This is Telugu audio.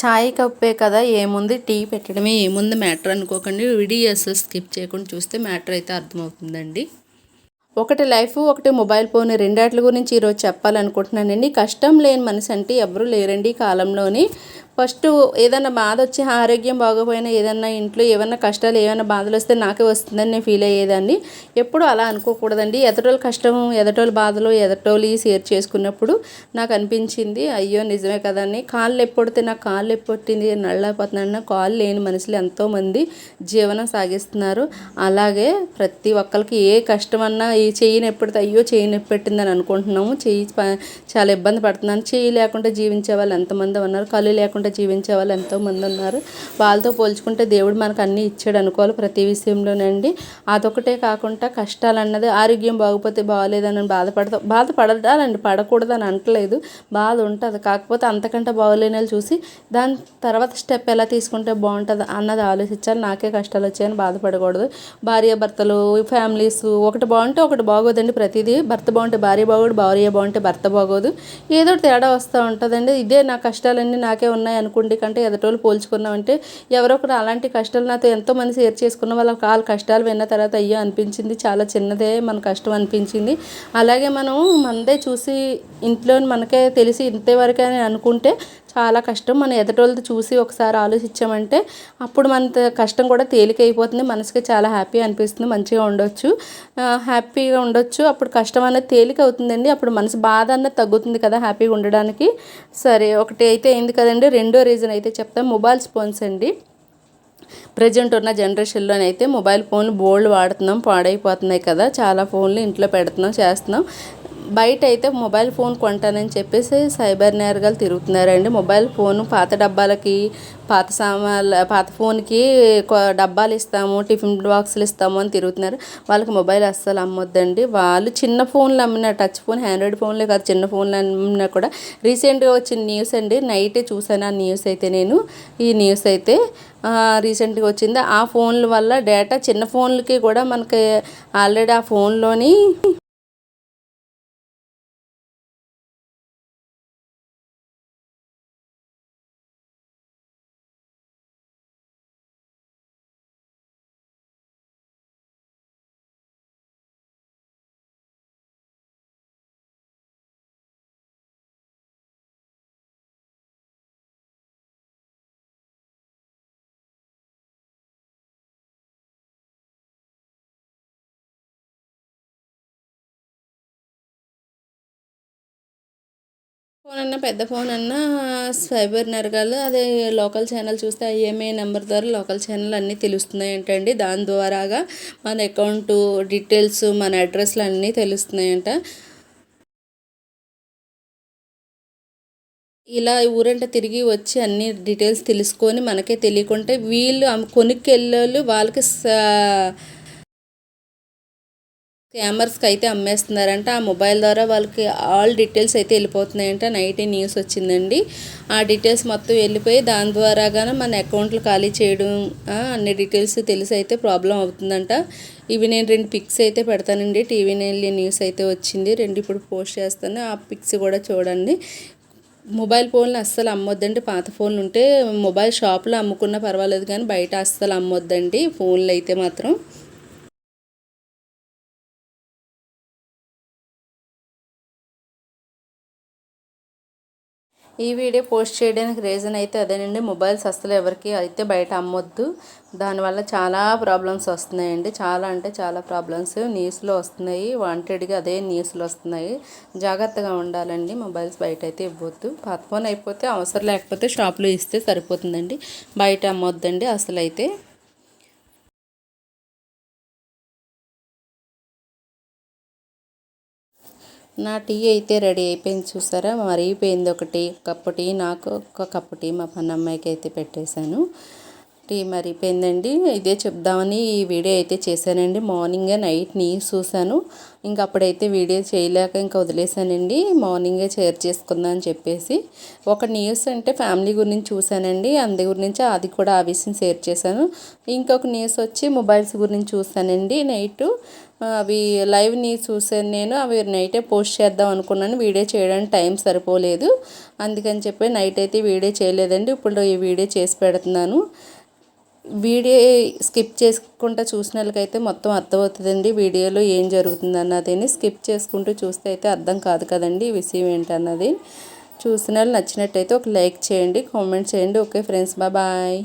ఛాయ్ కప్పే కదా ఏముంది? టీ పెట్టడమే ఏముంది మ్యాటర్ అనుకోకండి. వీడియో స్కిప్ చేయకుండా చూస్తే మ్యాటర్ అయితే అర్థమవుతుందండి. ఒకటి లైఫ్ ఒకటి మొబైల్ ఫోన్ రెండాట్ల గురించి ఈరోజు చెప్పాలనుకుంటున్నానండి. కష్టం లేని మనిషి అంటే ఎవరు లేరండి ఈ కాలంలోని. ఫస్ట్ ఏదైనా బాధ వచ్చి ఆరోగ్యం బాగోపోయినా ఏదన్నా ఇంట్లో ఏమైనా కష్టాలు ఏమైనా బాధలు వస్తే నాకే వస్తుందని నేను ఫీల్ అయ్యేదాన్ని. ఎప్పుడు అలా అనుకోకూడదండి. ఎదటోళ్ళు కష్టం ఎదటోళ్ళు బాధలు ఎదటోళ్ళు షేర్ చేసుకున్నప్పుడు నాకు అనిపించింది అయ్యో నిజమే కదండి కాళ్ళు ఎప్పుడితే నాకు కాళ్ళు ఎప్పొట్టింది నళ్ళైపోతున్నాను కాళ్ళు లేని మనుషులు ఎంతోమంది జీవనం సాగిస్తున్నారు. అలాగే ప్రతి ఒక్కరికి ఏ కష్టం అన్నా ఈ చెయ్యి నొప్పిడితే అయ్యో చెయ్యి నొప్పెట్టిందని అనుకుంటున్నాము. చెయ్యి చాలా ఇబ్బంది పడుతున్నాను. చెయ్యి లేకుండా జీవించే వాళ్ళు ఎంతమంది ఉన్నారు కళ్ళు లేకుండా జీవించే వాళ్ళు ఎంతోమంది ఉన్నారు. వాళ్ళతో పోల్చుకుంటే దేవుడు మనకు అన్నీ ఇచ్చాడు అనుకోవాలి ప్రతి విషయంలోనండి. అదొకటే కాకుండా కష్టాలు అన్నది ఆరోగ్యం బాగుపోతే బాగోలేదని బాధపడతా బాధపడాలండి పడకూడదని అంటలేదు. బాధ ఉంటుంది. కాకపోతే అంతకంటే బాగోలేని వాళ్ళు చూసి దాని తర్వాత స్టెప్ ఎలా తీసుకుంటే బాగుంటుంది అన్నది ఆలోచించాలి. నాకే కష్టాలు వచ్చాయని బాధపడకూడదు. భార్య భర్తలు ఫ్యామిలీస్ ఒకటి బాగుంటే ఒకటి బాగోదండి ప్రతిదీ. భర్త బాగుంటే భార్య బాగోడు భార్య బాగుంటే భర్త బాగోదు. ఏదో ఒకటి తేడా వస్తూ ఉంటుందండి. ఇదే నా కష్టాలన్నీ నాకే ఉన్నాయి అనుకోండి కంటే ఎదటోళ్ళు పోల్చుకున్నామంటే ఎవరో ఒకరు అలాంటి కష్టాలు నాతో ఎంతో మంది షేర్ చేసుకున్న వాళ్ళ వాళ్ళ కష్టాలు విన్న తర్వాత అయ్యో అనిపించింది చాలా చిన్నదే మన కష్టం అనిపించింది. అలాగే మనం మనదే చూసి ఇంట్లో మనకే తెలిసి ఇంతవరకే అని అనుకుంటే చాలా కష్టం. మనం ఎదటోళ్ళతో చూసి ఒకసారి ఆలోచించామంటే అప్పుడు మన కష్టం కూడా తేలికైపోతుంది. మనసుకి చాలా హ్యాపీ అనిపిస్తుంది. మంచిగా ఉండొచ్చు. హ్యాపీగా ఉండొచ్చు. అప్పుడు కష్టం అనేది తేలిక అవుతుందండి అప్పుడు మనసు బాధ అన్నది తగ్గుతుంది కదా హ్యాపీగా ఉండడానికి. సరే ఒకటి అయితే అయింది కదండి. రెండో రీజన్ అయితే చెప్తాం. మొబైల్ ఫోన్స్ అండి. ప్రజెంట్ ఉన్న జనరేషన్లోనైతే మొబైల్ ఫోన్లు బోల్డ్ వాడుతున్నాం. పాడైపోతున్నాయి కదా. చాలా ఫోన్లు ఇంట్లో పెడుతున్నాం చేస్తున్నాం. బయట అయితే మొబైల్ ఫోన్ కొంటానని చెప్పేసి సైబర్ నేరగాలు తిరుగుతున్నారండి. మొబైల్ ఫోన్ పాత డబ్బాలకి పాత సామాన్ల పాత ఫోన్కి డబ్బాలు ఇస్తాము టిఫిన్ బాక్సులు ఇస్తాము అని తిరుగుతున్నారు. వాళ్ళకి మొబైల్ అస్సలు అమ్మొద్దండి. వాళ్ళు చిన్న ఫోన్లు అమ్మిన టచ్ ఫోన్ ఆండ్రాయిడ్ ఫోన్లే కాదు చిన్న ఫోన్లు అమ్మినా కూడా రీసెంట్గా వచ్చిన న్యూస్ అండి. నైటే చూసాను ఆ న్యూస్ అయితే నేను. ఈ న్యూస్ అయితే రీసెంట్గా వచ్చింది. ఆ ఫోన్ల వల్ల డేటా చిన్న ఫోన్లకి కూడా మనకి ఆల్రెడీ ఆ ఫోన్లోని ఫోన్ అన్నా పెద్ద ఫోన్ అన్నా సైబర్ నరగాలు అదే లోకల్ ఛానల్ చూస్తే ఐఎంఏ నెంబర్ ద్వారా లోకల్ ఛానల్ అన్నీ తెలుస్తున్నాయి ఏంటండి దాని ద్వారాగా మన అకౌంట్ డీటెయిల్స్ మన అడ్రస్లు అన్నీ తెలుస్తున్నాయంట. ఇలా ఊరంట తిరిగి వచ్చి అన్ని డీటెయిల్స్ తెలుసుకొని మనకే తెలియకుంటే వీళ్ళు అమ్- కొనుక్కెళ్ళోళ్ళు వాళ్ళకి స్కామర్స్కి అయితే అమ్మేస్తున్నారంట. ఆ మొబైల్ ద్వారా వాళ్ళకి ఆల్ డీటెయిల్స్ అయితే వెళ్ళిపోతున్నాయంట. నైట్ న్యూస్ వచ్చిందండి. ఆ డీటెయిల్స్ మొత్తం వెళ్ళిపోయి దాని ద్వారాగానే మన అకౌంట్లు ఖాళీ చేయడం అన్ని డీటెయిల్స్ తెలిసి అయితే ప్రాబ్లం అవుతుందంట. ఇవి నేను రెండు పిక్స్ అయితే పెడతానండి. టీవీ నెల్లి న్యూస్ అయితే వచ్చింది. రెండు ఇప్పుడు పోస్ట్ చేస్తాను ఆ పిక్స్ కూడా చూడండి. మొబైల్ ఫోన్లు అస్సలు అమ్మొద్దండి. పాత ఫోన్లు ఉంటే మొబైల్ షాప్లో అమ్ముకున్నా పర్వాలేదు కానీ బయట అస్సలు అమ్మొద్దండి. ఫోన్లు అయితే మాత్రం. ఈ వీడియో పోస్ట్ చేయడానికి రీజన్ అయితే అదేనండి. మొబైల్స్ అస్సలు ఎవరికి అయితే బయట అమ్మొద్దు. దానివల్ల చాలా ప్రాబ్లమ్స్ వస్తున్నాయండి. చాలా అంటే చాలా ప్రాబ్లమ్స్ న్యూస్లో వస్తున్నాయి. వాంటెడ్గా అదే న్యూస్లో వస్తున్నాయి. జాగ్రత్తగా ఉండాలండి. మొబైల్స్ బయట అయితే ఇవ్వద్దు. పాత ఫోన్ అయిపోతే అవసరం లేకపోతే షాప్లో ఇస్తే సరిపోతుందండి. బయట అమ్మొద్దండి అసలు అయితే నా టీ అయితే రెడీ అయిపోయింది చూసారా? మరిగిపోయింది ఒకటి. కప్పు టీ నాకు ఒక కప్పు టీ మా పన్నమ్మాయికి అయితే పెట్టేశాను. టీ మరిగిపోయిందండి. ఇదే చెప్దామని ఈ వీడియో అయితే చేశానండి. మార్నింగే నైట్ న్యూస్ చూశాను. ఇంకా అప్పుడైతే వీడియో చేయలేక ఇంకా వదిలేశానండి. మార్నింగే షేర్ చేసుకుందాం అని చెప్పేసి. ఒక న్యూస్ అంటే ఫ్యామిలీ గురించి చూశానండి. అందు గురించి అది కూడా ఆ విషయం షేర్ చేశాను. ఇంకొక న్యూస్ వచ్చి మొబైల్స్ గురించి చూశానండి. నైట్ అవి లైవ్ని చూసాను నేను అవి నైటే పోస్ట్ చేద్దాం అనుకున్నాను. వీడియో చేయడానికి టైం సరిపోలేదు. అందుకని చెప్పి నైట్ అయితే వీడియో చేయలేదండి. ఇప్పుడు ఈ వీడియో చేసి పెడుతున్నాను. వీడియో స్కిప్ చేసుకుంటూ చూసిన వాళ్ళకైతే మొత్తం అర్థమవుతుందండి వీడియోలో ఏం జరుగుతుంది అన్నది స్కిప్ చేసుకుంటూ చూస్తే అయితే అర్థం కాదు కదండి ఈ విషయం ఏంటన్నది. చూసిన వాళ్ళు నచ్చినట్టయితే ఒక లైక్ చేయండి కామెంట్ చేయండి. Okay friends bye